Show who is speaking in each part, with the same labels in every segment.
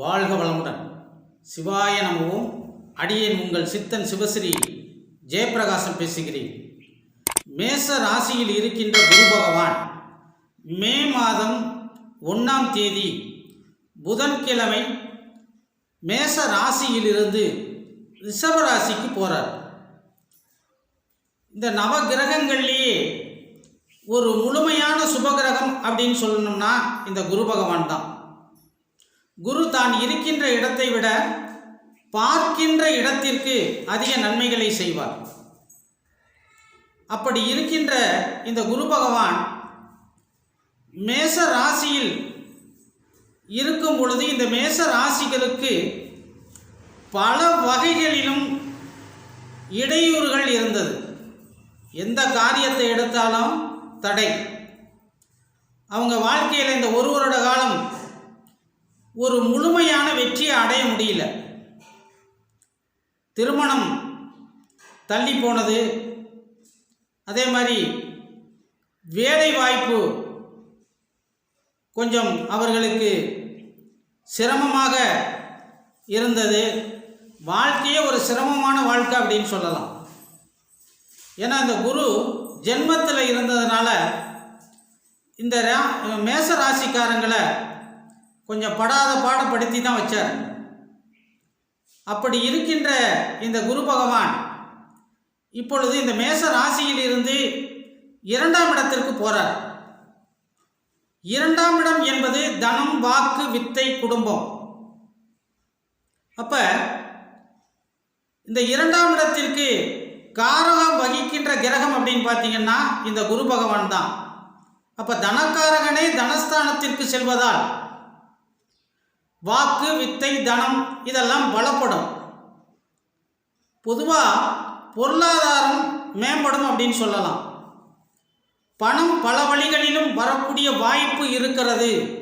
Speaker 1: வாழ்க வளமுடன். சிவாய நமவும் அடியேன் உங்கள் சித்தன் சிவஸ்ரீ ஜெயபிரகாசன் பேசுகிறேன். மேச ராசியில் இருக்கின்ற குரு பகவான் மே மாதம் ஒன்றாம் தேதி புதன்கிழமை மேச ராசியிலிருந்து ரிஷப ராசிக்கு போகிறார் இந்த நவ கிரகங்கள்லேயே ஒரு முழுமையான சுபகிரகம் அப்படின்னு சொல்லணும்னா இந்த குரு பகவான் தான். குரு தான் இருக்கின்ற இடத்தை விட பார்க்கின்ற இடத்திற்கு அதிக நன்மைகளை செய்வார். அப்படி இருக்கின்ற இந்த குரு பகவான் மேச ராசியில் இருக்கும் பொழுது இந்த மேச ராசிகளுக்கு பல வகைகளிலும் இடையூறுகள் இருந்தது. எந்த காரியத்தை எடுத்தாலும் தடை. அவங்க வாழ்க்கையில் இந்த ஒரு வருட ஒரு முழுமையான வெற்றியை அடைய முடியல. திருமணம் தள்ளி போனது. அதே மாதிரி வேலை வாய்ப்பு கொஞ்சம் அவர்களுக்கு சிரமமாக இருந்தது. வாழ்க்கையே ஒரு சிரமமான வாழ்க்கை அப்படின்னு சொல்லலாம். ஏன்னா இந்த குரு ஜென்மத்தில் இருந்ததுனால இந்த ரா- மேச ராசிக்காரங்களை கொஞ்சம் படாத பாடப்படுத்தி தான் வச்சார். அப்படி இருக்கின்ற இந்த குரு பகவான் இப்பொழுது இந்த மேச ராசியில் இருந்து இரண்டாம் இடத்திற்கு போறார். இரண்டாம் இடம் என்பது தனம் வாக்கு வித்தை குடும்பம். அப்ப இந்த இரண்டாம் இடத்திற்கு காரகம் வகிக்கின்ற கிரகம் அப்படின்னு பார்த்தீங்கன்னா இந்த குரு பகவான் தான். அப்ப தனக்காரகனே தனஸ்தானத்திற்கு செல்வதால் வாக்கு வித்தை தனம் இதெல்லாம் பலப்படும். பொதுவாக பொருளாதாரம் மேம்படும் அப்படின்னு சொல்லலாம். பணம் பல வழிகளிலும் வரக்கூடிய வாய்ப்பு இருக்கிறது.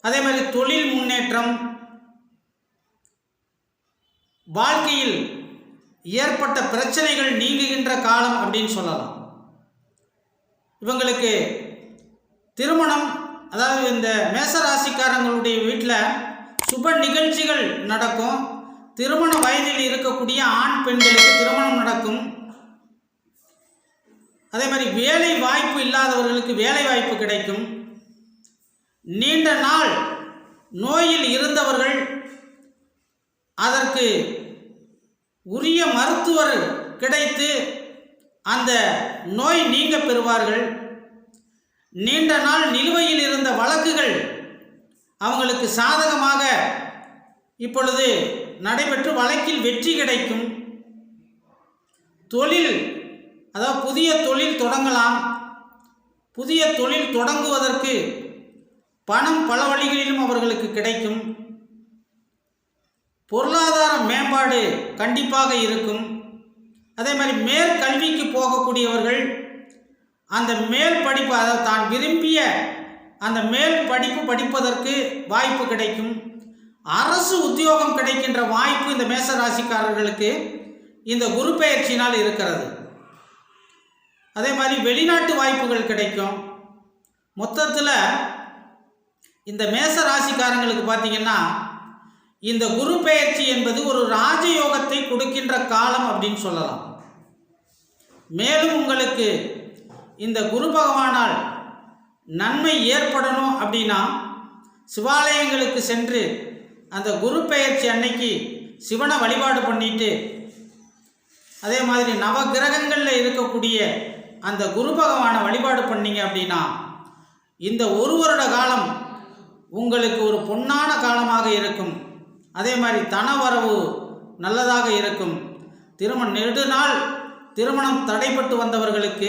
Speaker 1: அதே மாதிரி தொழில் முன்னேற்றம் வாழ்க்கையில் ஏற்பட்ட பிரச்சனைகள் நீங்குகின்ற காலம் அப்படின்னு சொல்லலாம். இவங்களுக்கு திருமணம் அதாவது இந்த மேசராசிக்காரங்களுடைய வீட்டில் சுப நிகழ்ச்சிகள் நடக்கும். திருமண வயதில் இருக்கக்கூடிய ஆண் பெண்களுக்கு திருமணம் நடக்கும். அதே மாதிரி வேலை வாய்ப்பு இல்லாதவர்களுக்கு வேலை வாய்ப்பு கிடைக்கும். நீண்ட நாள் நோயில் இருந்தவர்கள் அதற்கு உரிய மருத்துவர் கிடைத்து அந்த நோய் நீங்க பெறுவார்கள். நீண்ட நாள் நிலுவையில் இருந்த வழக்குகள் அவங்களுக்கு சாதகமாக இப்பொழுது நடைபெற்று வழக்கில் வெற்றி கிடைக்கும். தொழில் அதாவது புதிய தொழில் தொடங்கலாம். புதிய தொழில் தொடங்குவதற்கு பணம் பல வழிகளிலும் அவர்களுக்கு கிடைக்கும். பொருளாதார மேம்பாடு கண்டிப்பாக இருக்கும். அதே மாதிரி மேற்கல்விக்கு போகக்கூடியவர்கள் அந்த மேல் படிப்பு அதாவது தான் விரும்பிய அந்த மேல் படிப்பு படிப்பதற்கு வாய்ப்பு கிடைக்கும். அரசு உத்தியோகம் கிடைக்கின்ற வாய்ப்பு இந்த மேச ராசிக்காரர்களுக்கு இந்த குரு பெயர்ச்சியினால் இருக்கிறது. அதே மாதிரி வெளிநாட்டு வாய்ப்புகள் கிடைக்கும். மொத்தத்தில் இந்த மேச ராசிக்காரங்களுக்கு பார்த்தீங்கன்னா இந்த குரு பெயர்ச்சி என்பது ஒரு ராஜயோகத்தை கொடுக்கின்ற காலம் அப்படின்னு சொல்லலாம். மேலும் உங்களுக்கு இந்த குரு பகவானால் நன்மை ஏற்படணும் அப்படின்னா சிவாலயங்களுக்கு சென்று அந்த குரு பெயர்ச்சி அன்னைக்கு சிவனை வழிபாடு பண்ணிட்டு அதே மாதிரி நவ கிரகங்களில் இருக்கக்கூடிய அந்த குரு பகவானை வழிபாடு பண்ணீங்க அப்படின்னா இந்த ஒரு வருட காலம் உங்களுக்கு ஒரு பொன்னான காலமாக இருக்கும். அதே மாதிரி தனவரவு நல்லதாக இருக்கும். திருமண நெடுநாள் திருமணம் தடைப்பட்டு வந்தவர்களுக்கு